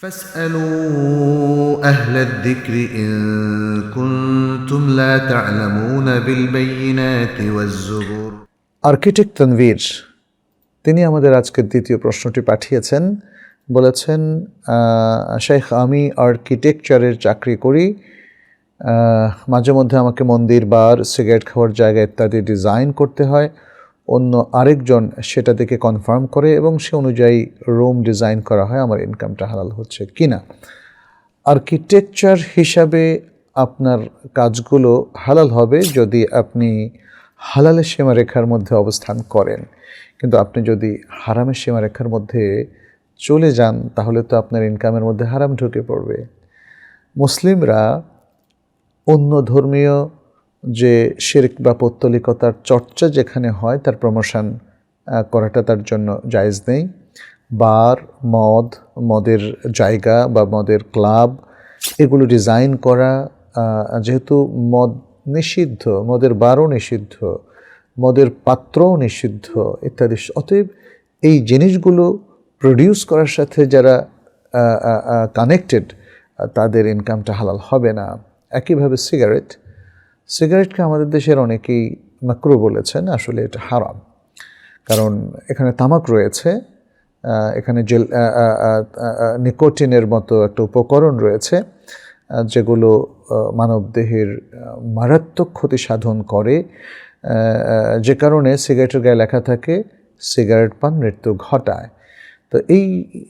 فاسألوا أهل الذكر إن كنتم لا تعلمون بالبينات والزبر architect Tanvir তিনি আমাদের আজকের দ্বিতীয় প্রশ্নটি পাঠিয়েছেন বলেছেন আহ, শেখ আমি আর্কিটেকচারের চাকরি করি আহ, মাঝে মধ্যে আমাকে মন্দির বার সিগারেট খাওয়ার জায়গা ইত্যাদি ডিজাইন করতে হয় অন্য আরেকজন সেটা দেখে কনফার্ম করে এবং সে অনুযায়ী রুম ডিজাইন করা হয়, আমার ইনকামটা হালাল হচ্ছে কি না আর্কিটেকচার হিসাবে আপনার কাজগুলো হালাল হবে যদি আপনি হালালের সীমারেখার মধ্যে অবস্থান করেন। কিন্তু আপনি যদি হারামের সীমারেখার মধ্যে চলে যান, তাহলে তো আপনার ইনকামের মধ্যে হারাম ঢুকে পড়বে। মুসলিমরা অন্য ধর্মীয় যে শিরক বা পৌত্তলিকতার চর্চা যেখানে হয়, তার প্রমোশন করাটা তার জন্য জায়েজ নেই। বার, মদ, মদের জায়গা বা মদের ক্লাব, এগুলো ডিজাইন করা যেহেতু মদ নিষিদ্ধ, মদের বারও নিষিদ্ধ, মদের পাত্রও নিষিদ্ধ ইত্যাদি, অতএব এই জিনিসগুলো প্রডিউস করার সাথে যারা কানেক্টেড তাদের ইনকামটা হালাল হবে না। একইভাবে সিগারেট সিগারেটকে আমাদের দেশের অনেকেই মাকরু বলেছেন? আসলে এটা হারাম। কারণ এখানে তামাক রয়েছে এখানে জেল নিকোটিনের মতো একটা উপকরণ রয়েছে যেগুলো মানব দেহের মারাত্মক ক্ষতি সাধন করে। যে কারণে সিগারেটের গায়ে লেখা থাকে, সিগারেট পান, মৃত্যু ঘটায়। তো এই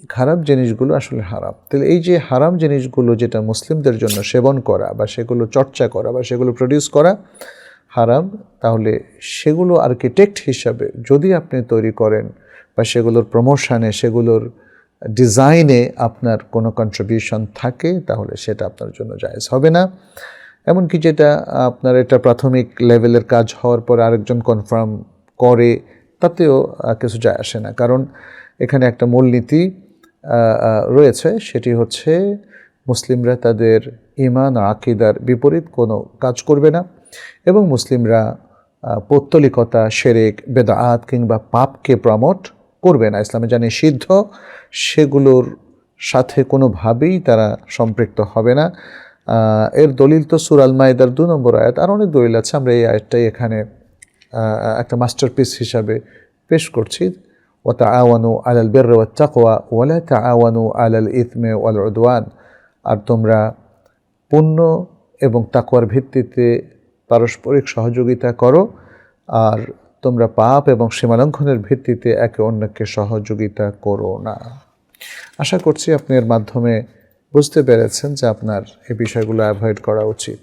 খারাপ জিনিসগুলো আসলে হারাম। তাহলে এই যে হারাম জিনিসগুলো যেটা মুসলিমদের জন্য সেবন করা বা সেগুলো চর্চা করা বা সেগুলো প্রডিউস করা হারাম, তাহলে সেগুলো আর্কিটেক্ট হিসাবে যদি আপনি তৈরি করেন বা সেগুলোর প্রমোশনে সেগুলোর ডিজাইনে আপনার কোনো কন্ট্রিবিউশন থাকে, তাহলে সেটা আপনার জন্য জায়েজ হবে না। এমনকি যেটা আপনার এটা প্রাথমিক লেভেলের কাজ হওয়ার পর আরেকজন কনফার্ম করে তাতেও কিছু যায় আসে না। কারণ এখানে একটা মূলনীতি রয়েছে, সেটি হচ্ছে মুসলিমরা তাদের ইমান আকিদার বিপরীত কোনো কাজ করবে না এবং মুসলিমরা পৌত্তলিকতা সেরেক বেদাআত কিংবা পাপকে প্রমোট করবে না। ইসলামে যা নিষিদ্ধ, সেগুলোর সাথে কোনোভাবেই তারা সম্পৃক্ত হবে না। এর দলিল তো সুরাল মায়েদার দু নম্বর আয়াত। আর অনেক দলিল আছে, আমরা এই আয়াতটাই এখানে একটা মাস্টারপিস হিসাবে পেশ করছি। ও তা আওয়ানু আলাল বের চাকোয়া ওয়ালা তা আওয়ানু আলাল ইতমে ওয়াল উদওয়ান। আর তোমরা পুণ্য এবং তাকোয়ার ভিত্তিতে পারস্পরিক সহযোগিতা করো। আর তোমরা পাপ এবং সীমালঙ্ঘনের ভিত্তিতে একে অন্যকে সহযোগিতা করো না। আশা করছি আপনি এর মাধ্যমে বুঝতে পেরেছেন যে আপনার এই বিষয়গুলো অ্যাভয়েড করা উচিত।